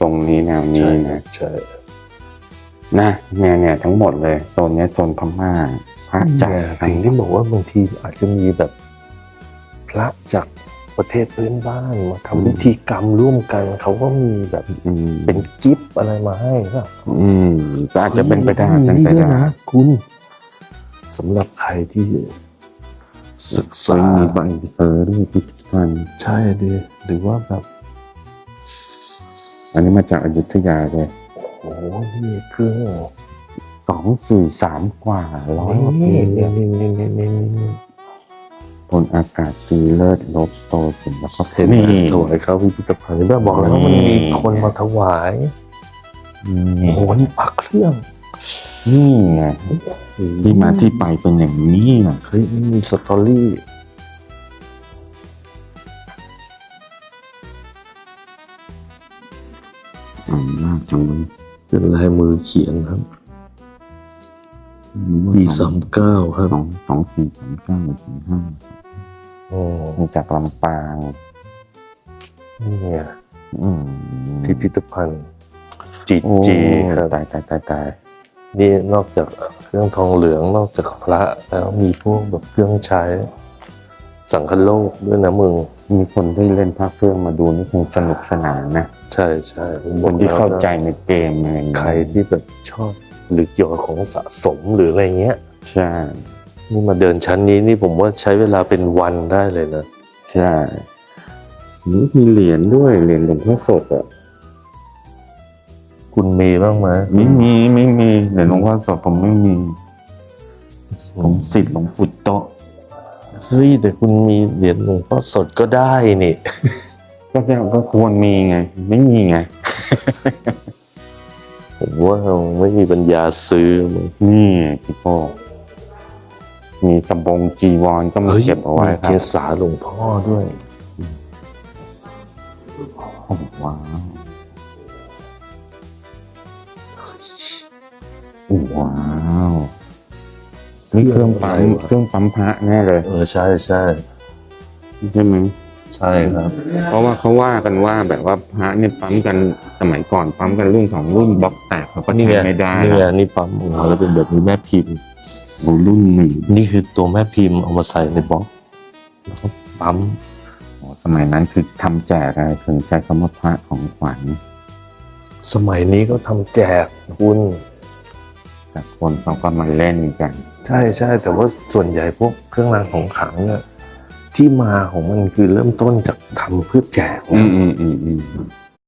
ทรงนี้แนวนี้ใช่นะใช่นะเนี่ยเนี่ยทั้งหมดเลยโซนเนี้ยโซนพม่าพระจักรเนี่ยถึงที่บอกว่าบางทีอาจจะมีแบบ พระจากประเทศเพื่อนบ้านมาทำพิธีกรรมร่วมกัน เขาก็มีแบบอืมเป็นกิฟต์อะไรมาให้ป่ะอืมก็อาจจะเป็นไปได้มีเป็นนี่ไปด้วยได้นะคุณสำหรับใครที่ศึกซึ่ษางมีใบเซอร์ด้วยพิพิธภัณฑ์ใช่ดิหรือว่าแบบ อันนี้มาจากอยุธยาเลยโอ้โหนี่เครื่องสองสี่สามกว่าร้อยกว่าปีนี่เนี่ยนี่นี่นี่นี่นี่พลอากาศตรีเลิศลบโตสินแล้วก็เห็นไหมนี่ถวายเขาพิพิธภัณฑ์แม่บอกแล้วมันมีคนมาถวายนี่โอ้โหนี่ปักเครื่องนี่ไงที่มาที่ไปเป็นอย่างนี้นะเฮ้ยนี่มีสตอรี่ อ่านยากจังเลยเป็นลายมือเขียนครับรู้ว่าปีสามเก้าครับสองสองสี่สามเก้าสี่ห้าโอ้มาจากลำปางนี่ไงอืมพิพิธภัณฑ์จีโอ้จีครับตายตายตายตายนี่นอกจากเครื่องทองเหลืองนอกจากพระแล้วมีพวกแบบเครื่องใช้สังคโลกด้วยนะมึง มีคนที่เล่นภาคเครื่องมาดูนี่คงสนุกสนานนะ ใช่ใช่ผมคบอกนที่แล้วเข้านะใจในเกมอะไรอย่างเงี้ยใครที่แบบชอบหรือเกี่ยวกับของสะสมหรืออะไรเงี้ย ใช่นี่มาเดินชั้นนี้นี่ผมว่าใช้เวลาเป็นวันได้เลยนะ ใช่นี่มีเหรียญด้วยเหรียญหลวงพ่อสดอะคุณมีบ้างไหมไม่มีไม่มีเหรียญหลวงพ่อสดผมไม่มีผมสิทธิ์หลวงปู่โตะ เฮ้ยแต่คุณมีเหรียญหลวงพ่อสดก็ได้นี่ ก็จะก็ควรมีไง ไม่มีไง ผมว่าเราไม่มีปัญญาซื้อมึงนี่พี่โป้มีตะบงจีวรก็มาเฮ้ยเก็บเอาไว้มีครัเกบสาหลวงพ่อด้วยโอ้โหว้าวว้าว นี่เครื่องปั๊มอะไรวะเครื่องปั๊มพระแน่เลย เออใช่ใช่ใช่ไหมใช่ครับ เพราะว่าเขาว่ากันว่าแบบว่าพระเนี่ยปั๊มกันสมัยก่อนปั๊มกันรุ่นสองรุ่นบล็อกแตกเขาก็นี่ไงใช้ไม่ได้นี่ไงแล้วนี่ปั๊มออกมาแล้วเป็นแบบนี้แม่พิมพ์โอ้รุ่นหนึ่งนี่คือตัวแม่พิมพ์เอามาใส่ในบล็อกแล้วก็ปั๊มโอ้สมัยนั้นคือทำแจกอะไรถึงใช้คำว่าพระของขวัญสมัยนี้ก็ทำแจกคุณแต่คนเขาก็มาเล่นกัน ใช่ใช่แต่ว่าส่วนใหญ่พวกเครื่องรางของขลังเนี่ยที่มาของมันคือเริ่มต้นจากทำเพื่อแจกอืนะมอืมอืมอืม